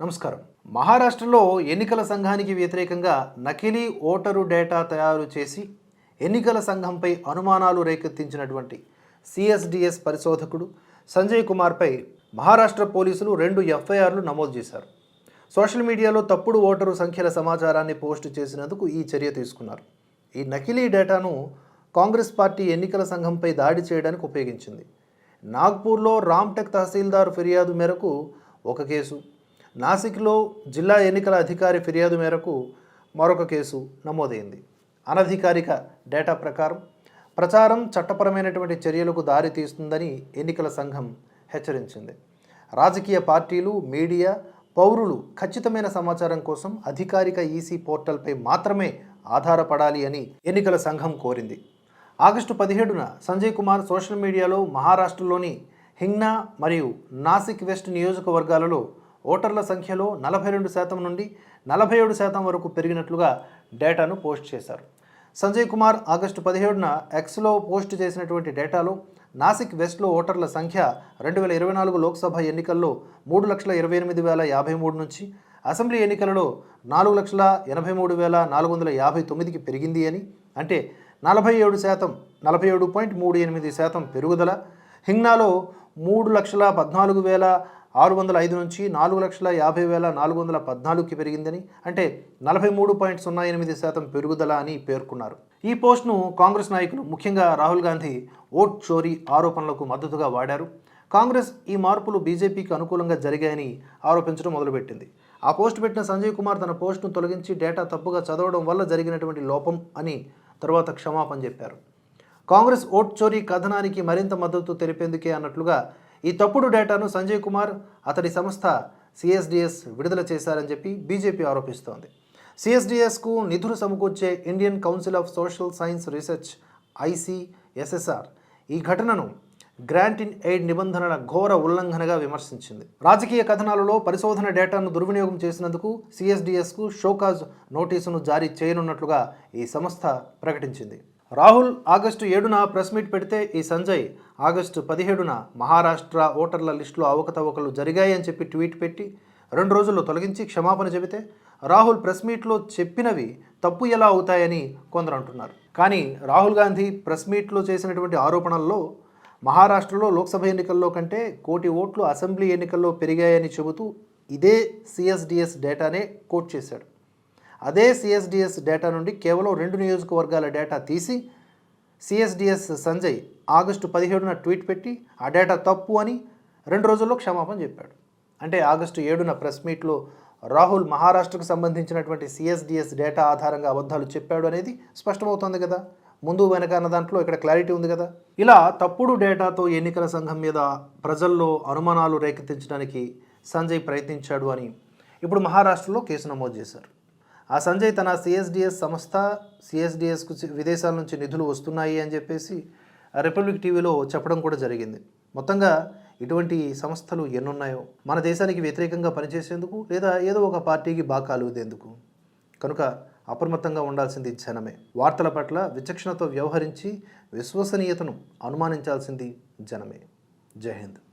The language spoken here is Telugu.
నమస్కారం. మహారాష్ట్రలో ఎన్నికల సంఘానికి వ్యతిరేకంగా నకిలీ ఓటరు డేటా తయారు చేసి ఎన్నికల సంఘంపై అనుమానాలు రేకెత్తించినటువంటి సిఎస్డిఎస్ పరిశోధకుడు సంజయ్ కుమార్పై మహారాష్ట్ర పోలీసులు రెండు ఎఫ్ఐఆర్లు నమోదు చేశారు. సోషల్ మీడియాలో తప్పుడు ఓటరు సంఖ్యల సమాచారాన్ని పోస్ట్ చేసినందుకు ఈ చర్య తీసుకున్నారు. ఈ నకిలీ డేటాను కాంగ్రెస్ పార్టీ ఎన్నికల సంఘంపై దాడి చేయడానికి ఉపయోగించింది. నాగ్పూర్లో రామ్టెక్ తహసీల్దార్ ఫిర్యాదు మేరకు ఒక కేసు నాసిక్లో జిల్లా ఎన్నికల అధికారి ఫిర్యాదు మేరకు మరొక కేసు నమోదైంది. అనధికారిక డేటా ప్రకారం ప్రచారం చట్టపరమైనటువంటి చర్యలకు దారి తీస్తుందని ఎన్నికల సంఘం హెచ్చరించింది. రాజకీయ పార్టీలు మీడియా పౌరులు ఖచ్చితమైన సమాచారం కోసం అధికారిక ఈసీ పోర్టల్పై మాత్రమే ఆధారపడాలి అని ఎన్నికల సంఘం కోరింది. ఆగస్టు పదిహేడున సంజయ్ కుమార్ సోషల్ మీడియాలో మహారాష్ట్రలోని హింగ్నా మరియు నాసిక్ వెస్ట్ నియోజకవర్గాలలో ఓటర్ల సంఖ్యలో నలభై రెండు శాతం నుండి నలభై ఏడు శాతం వరకు పెరిగినట్లుగా డేటాను పోస్ట్ చేశారు. సంజయ్ కుమార్ ఆగస్టు పదిహేడున ఎక్స్లో పోస్ట్ చేసినటువంటి డేటాలో నాసిక్ వెస్ట్లో ఓటర్ల సంఖ్య రెండు వేల ఇరవై నాలుగు లోక్సభ ఎన్నికల్లో మూడు లక్షల ఇరవై ఎనిమిది వేల యాభై మూడు నుంచి అసెంబ్లీ ఎన్నికలలో నాలుగు లక్షల ఎనభై మూడు వేల నాలుగు వందల యాభై తొమ్మిదికి పెరిగింది అని అంటే నలభై ఏడు శాతం నలభై ఏడు పాయింట్ మూడు ఎనిమిది శాతం పెరుగుదల హింగ్నాలో మూడు లక్షల పద్నాలుగు వేల ఆరు వందల ఐదు నుంచి నాలుగు లక్షల యాభై వేల నాలుగు వందల పద్నాలుగుకి పెరిగిందని అంటే నలభై మూడు పాయింట్ సున్నా ఎనిమిది శాతం పెరుగుదల అని పేర్కొన్నారు. ఈ పోస్ట్ను కాంగ్రెస్ నాయకులు ముఖ్యంగా రాహుల్ గాంధీ ఓట్ చోరీ ఆరోపణలకు మద్దతుగా వాడారు. కాంగ్రెస్ ఈ మార్పులు బీజేపీకి అనుకూలంగా జరిగాయని ఆరోపించడం మొదలుపెట్టింది. ఆ పోస్ట్ పెట్టిన సంజయ్ కుమార్ తన పోస్ట్ను తొలగించి డేటా తప్పుగా చదవడం వల్ల జరిగినటువంటి లోపం అని తర్వాత క్షమాపణ చెప్పారు. కాంగ్రెస్ ఓట్ చోరీ కథనానికి మరింత మద్దతు తెలిపేందుకే అన్నట్లుగా ఈ తప్పుడు డేటాను సంజయ్ కుమార్ అతడి సంస్థ సిఎస్డిఎస్ విడుదల చేశారని చెప్పి బీజేపీ ఆరోపిస్తోంది. సిఎస్డిఎస్కు నిధులు సమకూర్చే Indian council of social science research ICSSR ఈ ఘటనను గ్రాంట్ ఇన్ ఎయిడ్ నిబంధనల ఘోర ఉల్లంఘనగా విమర్శించింది. రాజకీయ కథనాలలో పరిశోధన డేటాను దుర్వినియోగం చేసినందుకు సిఎస్డిఎస్కు షోకాజ్ నోటీసును జారీ చేయనున్నట్లుగా ఈ సంస్థ ప్రకటించింది. రాహుల్ ఆగస్టు ఏడున ప్రెస్ మీట్ పెడితే ఈ సంజయ్ ఆగస్టు పదిహేడున మహారాష్ట్ర ఓటర్ల లిస్టులో అవకతవకలు జరిగాయని చెప్పి ట్వీట్ పెట్టి రెండు రోజుల్లో తొలగించి క్షమాపణ చెబితే రాహుల్ ప్రెస్ మీట్లో చెప్పినవి తప్పు ఎలా అవుతాయని కొందరు అంటున్నారు. కానీ రాహుల్ గాంధీ ప్రెస్ మీట్లో చేసినటువంటి ఆరోపణల్లో మహారాష్ట్రలో లోక్సభ ఎన్నికల్లో కంటే కోటి ఓట్లు అసెంబ్లీ ఎన్నికల్లో పెరిగాయని చెబుతూ ఇదే సిఎస్డిఎస్ డేటానే కోట్ చేశాడు. అదే సిఎస్డిఎస్ డేటా నుండి కేవలం రెండు నియోజకవర్గాల డేటా తీసి C S D S Sanjay August పదిహేడున ట్వీట్ పెట్టి ఆ డేటా తప్పు అని రెండు రోజుల్లో క్షమాపణ చెప్పాడు. అంటే ఆగస్టు ఏడున ప్రెస్ మీట్లో రాహుల్ మహారాష్ట్రకు సంబంధించినటువంటి సిఎస్డిఎస్ డేటా ఆధారంగా అబద్ధాలు చెప్పాడు అనేది స్పష్టమవుతోంది కదా. ముందు వెనక అన్న దాంట్లో ఇక్కడ క్లారిటీ ఉంది కదా. ఇలా తప్పుడు డేటాతో ఎన్నికల సంఘం మీద ప్రజల్లో అనుమానాలు రేకెత్తించడానికి సంజయ్ ప్రయత్నించాడు అని ఇప్పుడు మహారాష్ట్రలో కేసు నమోదు చేశారు. ఆ సంజయ్ తన సిఎస్డిఎస్ సంస్థ సిఎస్డిఎస్కు విదేశాల నుంచి నిధులు వస్తున్నాయి అని చెప్పేసి రిపబ్లిక్ టీవీలో చెప్పడం కూడా జరిగింది. మొత్తంగా ఇటువంటి సంస్థలు ఎన్నున్నాయో మన దేశానికి వ్యతిరేకంగా పనిచేసేందుకు లేదా ఏదో ఒక పార్టీకి బాగా కనుక అప్రమత్తంగా ఉండాల్సింది జనమే. వార్తల పట్ల విచక్షణతో వ్యవహరించి విశ్వసనీయతను అనుమానించాల్సింది జనమే. జై హింద్.